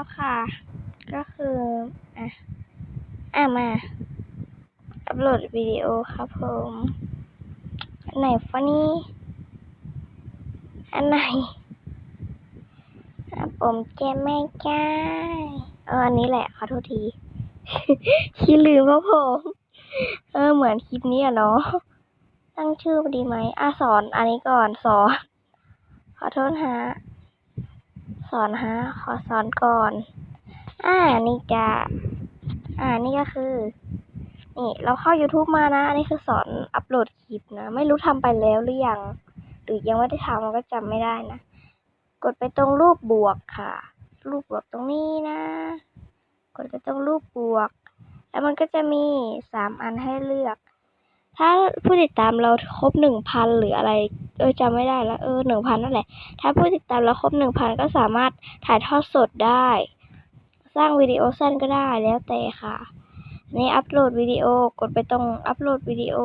แล้วค่ะ ก็คืออะอะมา อัปโหลดวิดีโอครับผมอันไหนฟะนี่อันไหนผมแจไม่ได้เอออันนี้แหละขอโทษทีคิดลืมครับผม เออเหมือนคลิปนี้อะเนาะตั้งชื่อดีไหมอะสอนอันนี้ก่อนสอนขอโทษฮะ สอนฮะ ขอสอนก่อน อ่า นี่จะอ่า นี่ก็คือ นี่ เราเข้า YouTube มานะ อันนี้คือสอนอัปโหลดคลิปนะ ไม่รู้ทำไปแล้วหรือยัง หรือยังไม่ได้ทำเราก็จำไม่ได้นะ กดไปตรงรูปบวกค่ะ รูปบวกตรงนี้นะ กดไปตรงรูปบวก แล้วมันก็จะมีสามอันให้เลือก ถ้าผู้ติดตามเราครบหนึ่งพันหรืออะไร เออจำไม่ได้แล้วเออหนึ่งพันนั่นแหละ ถ้าผู้ติดตามเราครบหนึ่งพันก็สามารถถ่ายทอดสดได้ สร้างวิดีโอสั้นก็ได้แล้วแต่ค่ะ นี่อัปโหลดวิดีโอกดไปตรงอัปโหลดวิดีโอ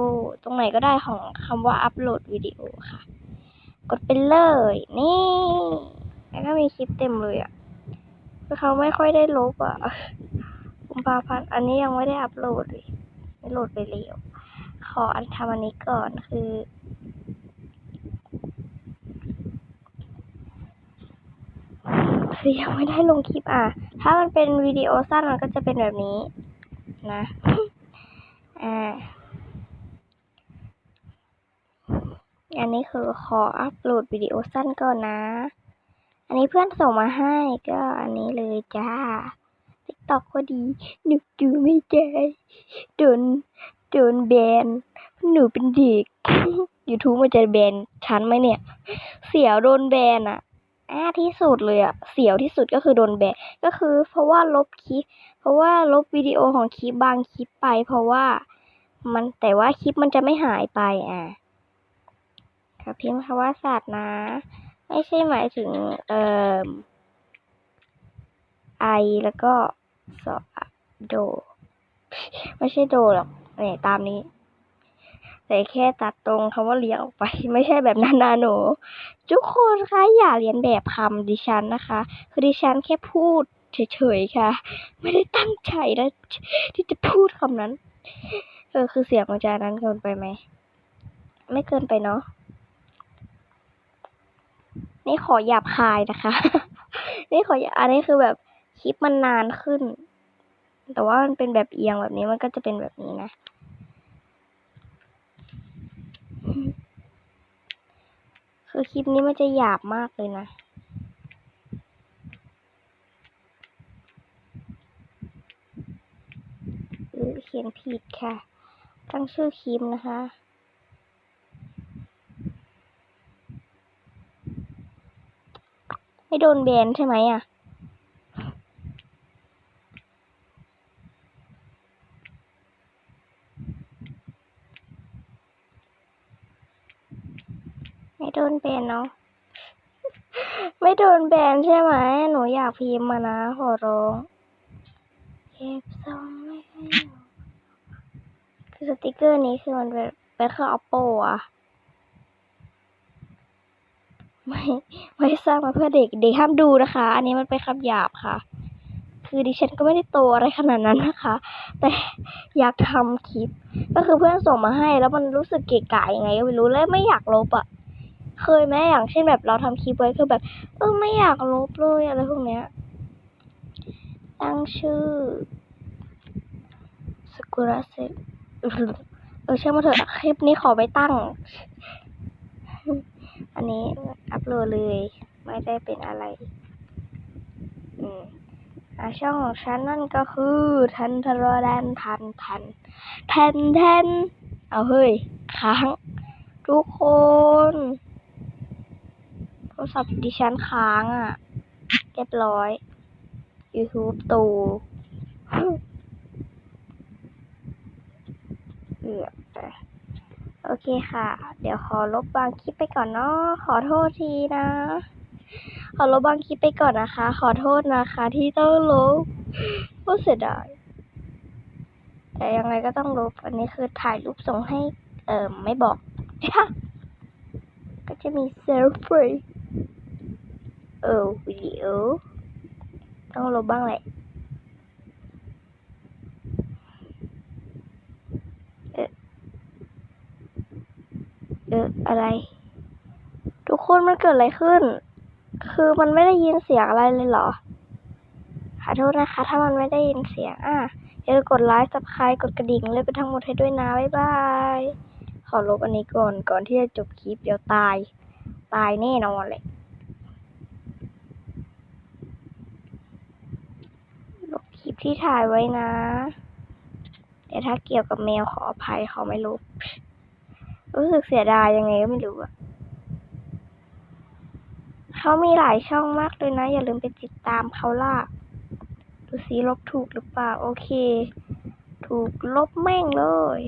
ตรงไหนก็ได้ของคำว่าอัปโหลดวิดีโอค่ะ กดไปเลย นี่แล้วก็มีคลิปเต็มเลยอะ่ะคือเขาไม่ค่อยได้ลบอะ่ะกุมภาพันธ์อันนี้ยังไม่ได้อัปโหลดเลยไม่โหลดไปเร็วขออันทำอันนี้ก่อนคือ คือยังไม่ได้ลงคลิปอะ ถ้ามันเป็นวิดีโอสั้นมันก็จะเป็นแบบนี้ นะอ่าอันนี้คือขออัปโหลดวิดีโอสั้นก่อนนะ อันนี้เพื่อนส่งมาให้ก็อันนี้เลยจ้าติ๊กตอกก็ดี หนูดูไม่ได้โดนโดนแบน หนูเป็นเด็ก YouTube มันจะแบนฉันไหมเนี่ย เสียวโดนแบนอะ แอ่าที่สุดเลยอะเสียวที่สุดก็คือโดนแบนก็คือ เพราะว่าลบคลิป เพราะว่าลบวิดีโอของคลิปบางคลิปไป เพราะว่ามันแต่ว่าคลิปมันจะไม่หายไปอะค่ะพิมพ์คำว่าสัตว์นะ ไม่ใช่หมายถึงเอ่อไอแล้วก็สอโด ไม่ใช่โดหรอกเนี่ยตามนี้ แต่แค่ตัดตรงคำว่าเลี้ยงออกไป ไม่ใช่แบบนั้นนะหนูทุกคนคะอย่าเรียนแบบคำดิฉันนะคะ คือดิฉันแค่พูดเฉยๆค่ะ ไม่ได้ตั้งใจนะที่จะพูดคำนั้น เออคือเสียงมันจะนั้นเกินไปไหมไม่เกินไปเนาะนี่ขอหยาบคายนะคะ นี่ขออันนี้คือแบบคลิปมันนานขึ้น แต่ว่ามันเป็นแบบเอียงแบบนี้มันก็จะเป็นแบบนี้นะ คือคลิปนี้มันจะหยาบมากเลยนะหรือเขียนผิดค่ะ ตั้งชื่อคลิปนะคะไม่โดนแบนใช่ไหมอะ โดนแบนเนาะไม่โดนแบนใช่ไหม หนูอยากพิมพ์มานะขอร้องเก็บทรงไม่ให้คือสติกเกอร์นี้คือมันเป็นเป็นเครื่อง oppo อะไม่ไม่สร้างมาเพื่อเด็กเด็กห้ามดูนะคะ อันนี้มันเป็นคำหยาบค่ะ คือดิฉันก็ไม่ได้โตอะไรขนาดนั้นนะคะ แต่อยากทำคลิป ก็คือเพื่อนส่งมาให้ แล้วมันรู้สึกเกะกะยังไงก็ไม่รู้แล้วไม่อยากลบอะ เคยไหมอย่างเช่นแบบเราทำคลิปไว้คือแบบ เออไม่อยากลบเลยอะไรพวกเนี้ย ตั้งชื่อสกุระเซเออเชื่อมาเถอะคลิปนี้ขอไม่ตั้ง อันนี้อัพโหลดเลย ไม่ได้เป็นอะไร อืมอะช่องของฉันนั่นก็คือทันทรแดนทันทันแทนแทนเอาเฮ้ย ค้าง ทุกคน โทรศัพท์ดิฉันค้างอะเรียบร้อย YouTube ตูเอือไปโอเคค่ะ เดี๋ยวขอลบบางคลิปไปก่อนเนาะขอโทษทีนะ ขอลบบางคลิปไปก่อนนะคะ ขอโทษนะคะ ที่ต้องลบก็เสียดายแต่ยังไงก็ต้องลบ อันนี้คือถ่ายรูปส่งให้ เอ่อไม่บอก ก็จะมีเซลฟี่ เออวิดีโอ ต้องลบบ้างแหละเออเอออะไร ทุกคนมันเกิดอะไรขึ้น คือมันไม่ได้ยินเสียงอะไรเลยเหรอขอโทษนะคะ ถ้ามันไม่ได้ยินเสียงอะอย่าลืมกดไลค์ซับครต์กดกระดิ่งเลยไปทั้งหมดให้ด้วยนะ บ๊ายบาย ขอลบอันนี้ก่อน ก่อนที่จะจบคลิปเดี๋ยวตาย ตายแน่นอนเลย ลบคลิ ปที่ถ่ายไว้นะ แต่ถ้าเกี่ยวกับแมวขออภัยเขาไม่ลบรู้สึกเสียดายยังไงก็ไม่รู้อะเขามีหลายช่องมากเลยนะ อย่าลืมไปติดตามเขาล่ะดูซิลบถูกหรือเปล่า โอเค ถูกลบแม่งเลย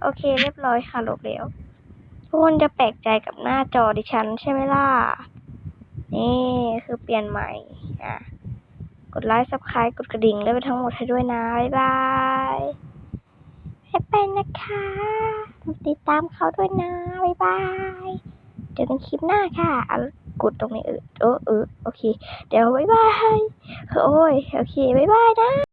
โอเค เรียบร้อยค่ะลบแล้วทุกคนจะแปลกใจกับหน้าจอดิฉันใช่ไหมล่ะ นี่คือเปลี่ยนใหม่อะ กดไลค์ซับสไครต์กดกระดิ่งเลยไปทั้งหมดให้ด้วยนะ บ๊ายบายให้เปนะคะติดตามเขาด้วยนะ บ๊ายบายเจอกันคลิปหน้าค่ะอะกดตรงนี้เออเออเออโอเค เดี๋ยวบ๊ายบาย โอ้ย โอเค บ๊ายบายนะ